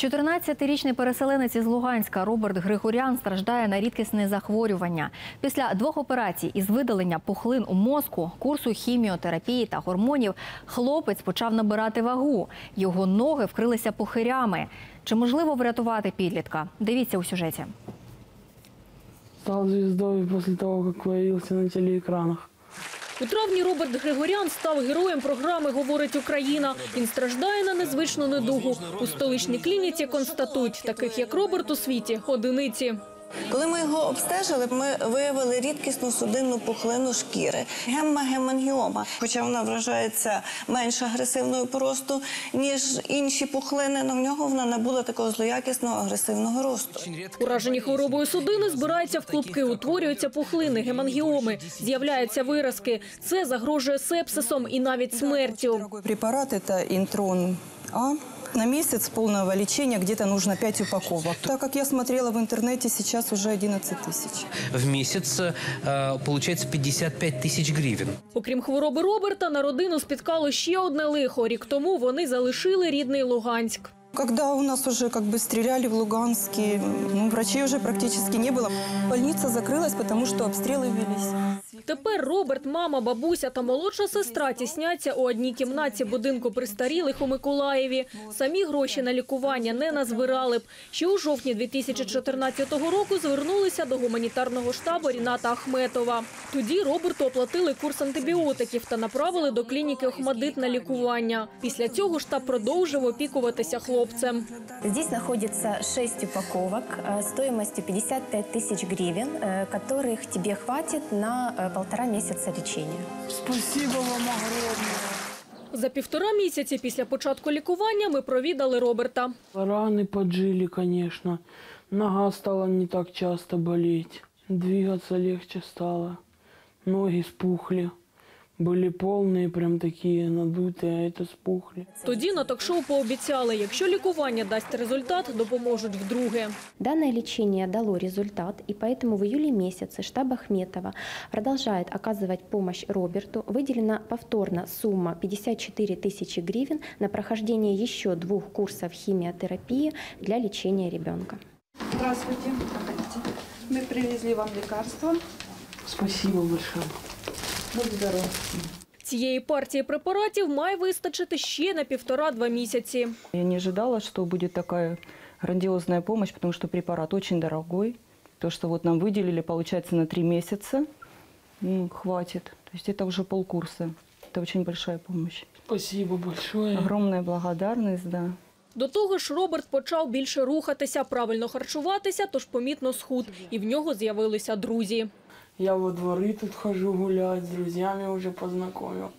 14-річний переселенець із Луганська Роберт Григорян страждає на рідкісне захворювання. Після двох операцій із видалення пухлин у мозку, курсу хіміотерапії та гормонів, хлопець почав набирати вагу. Його ноги вкрилися пухирями. Чи можливо врятувати підлітка? Дивіться у сюжеті. Стал звездой после того, как появился на телеэкранах. У травні Роберт Григорян став героєм програми Говорить Україна. Він страждає на незвичну недугу. У столичній клініці констатують, таких як Роберт у світі одиниці. Коли ми його обстежили, ми виявили рідкісну судинну пухлину шкіри гемма-гемангіома. Хоча вона вражається менш агресивною по росту, ніж інші пухлини, але в нього вона не була такого злоякісного агресивного росту. Уражені хворобою судини збираються в клубки, утворюються пухлини, гемангіоми, з'являються виразки. Це загрожує сепсисом і навіть смертю. Препарат – это интрон А На месяц полного лечения где-то нужно 5 упаковок. Так как я смотрела в интернете, сейчас уже 11 тысяч. в месяц э, получается 55 тысяч гривен. Окрім хвороби Роберта, на родину спіткало ще одне лихо. Рік тому вони залишили рідний Луганськ. Когда у нас уже как бы стреляли в Луганске, ну, врачей уже практически не было. Больница закрылась, потому что обстрелы велись. Тепер Роберт, мама, бабуся та молодша сестра тісняться у одній кімнаті будинку престарілих у Миколаєві. Самі гроші на лікування не назбирали б. Ще у жовтні 2014 року звернулися до гуманітарного штабу Ріната Ахметова. Тоді Роберту оплатили курс антибіотиків та направили до клініки Охмадит на лікування. Після цього штаб продовжив опікуватися хлопцем. Здесь находится 6 упаковок э, стоимостью 55 тысяч гривен, э, которых тебе хватит на э, полтора месяца лечения. Спасибо вам огромное. За півтора місяці після початку лікування ми провідали Роберта. Раны поджили, конечно. Нога стала не так часто болеть. Двигаться легче стало. Ноги спухли. Были полные, прям такие надутые, а это спухли. Тоді на ток-шоу пообіцяли, якщо лікування дасть результат, допоможуть вдруге. Данное лечение дало результат, и поэтому в июле месяце штаб Ахметова продолжает оказывать помощь Роберту. Выделена повторно сумма 54 тысячи гривен на прохождение еще двух курсов химиотерапии для лечения ребенка. Здравствуйте. Мы привезли вам лекарства. Спасибо большое. Будь здоров. Цієї партії препаратів має вистачити ще на півтора-два місяці. Я не ожидала, что будет такая грандиозная помощь, потому что препарат очень дорогой. То, что вот нам выделили, получается, на три месяца, ну, хватит. То есть это уже полкурса. Это очень большая помощь. Спасибо большое. Огромная благодарность, да. До того ж, Роберт почав більше рухатися, правильно харчуватися, тож помітно схуд. І в нього з'явилися друзі. Я во дворы тут хожу гулять, с друзьями уже познакомил.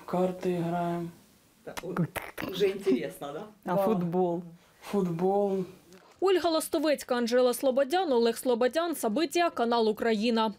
В карты играем. Уже интересно, да? А Да. футбол? Футбол. Ольга Ластовецька, Анжела Слободян, Олег Слободян, Сабиття, канал Україна.